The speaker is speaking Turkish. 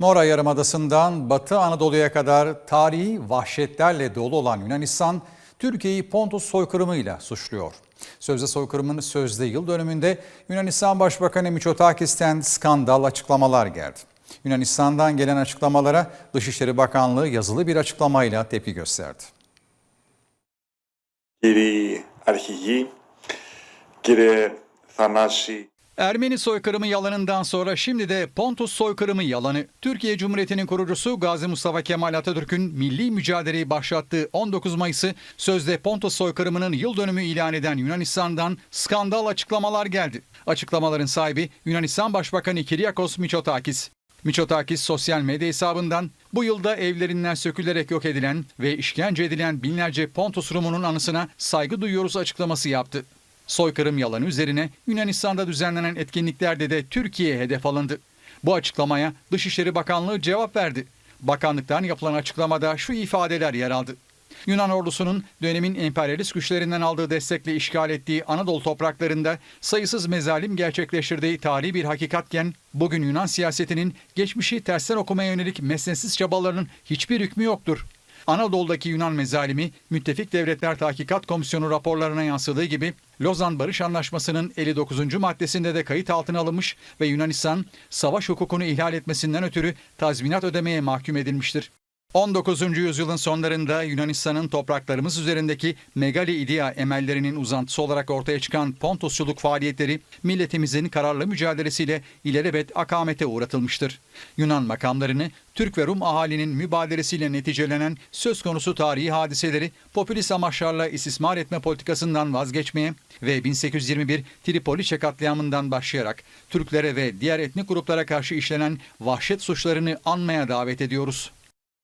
Nora Yarımadası'ndan Batı Anadolu'ya kadar tarihi vahşetlerle dolu olan Yunanistan, Türkiye'yi Pontus soykırımıyla suçluyor. Sözde soykırımın sözde yıl dönümünde Yunanistan Başbakanı Miçotakis'ten skandal açıklamalar geldi. Yunanistan'dan gelen açıklamalara Dışişleri Bakanlığı yazılı bir açıklamayla tepki gösterdi. Kiri Arhigi, Kire Thanasi Ermeni soykırımı yalanından sonra şimdi de Pontus soykırımı yalanı. Türkiye Cumhuriyeti'nin kurucusu Gazi Mustafa Kemal Atatürk'ün milli mücadeleyi başlattığı 19 Mayıs'ı sözde Pontus soykırımının yıl dönümü ilan eden Yunanistan'dan skandal açıklamalar geldi. Açıklamaların sahibi Yunanistan Başbakanı Kyriakos Mitsotakis. Mitsotakis sosyal medya hesabından bu yılda evlerinden sökülerek yok edilen ve işkence edilen binlerce Pontus Rumunun anısına saygı duyuyoruz açıklaması yaptı. Soykırım yalanı üzerine Yunanistan'da düzenlenen etkinliklerde de Türkiye hedef alındı. Bu açıklamaya Dışişleri Bakanlığı cevap verdi. Bakanlıktan yapılan açıklamada şu ifadeler yer aldı. Yunan ordusunun dönemin emperyalist güçlerinden aldığı destekle işgal ettiği Anadolu topraklarında sayısız mezalim gerçekleştirdiği tarihi bir hakikatken bugün Yunan siyasetinin geçmişi tersten okumaya yönelik mesnetsiz çabalarının hiçbir hükmü yoktur. Anadolu'daki Yunan mezalimi Müttefik Devletler Tahkikat Komisyonu raporlarına yansıdığı gibi Lozan Barış Anlaşması'nın 59. maddesinde de kayıt altına alınmış ve Yunanistan savaş hukukunu ihlal etmesinden ötürü tazminat ödemeye mahkum edilmiştir. 19. yüzyılın sonlarında Yunanistan'ın topraklarımız üzerindeki megali idea emellerinin uzantısı olarak ortaya çıkan Pontusçuluk faaliyetleri milletimizin kararlı mücadelesiyle ilelebet akamete uğratılmıştır. Yunan makamlarını Türk ve Rum ahalinin mübadelesiyle neticelenen söz konusu tarihi hadiseleri popülist amaçlarla istismar etme politikasından vazgeçmeye ve 1821 Tripoliçe katliamından başlayarak Türklere ve diğer etnik gruplara karşı işlenen vahşet suçlarını anmaya davet ediyoruz.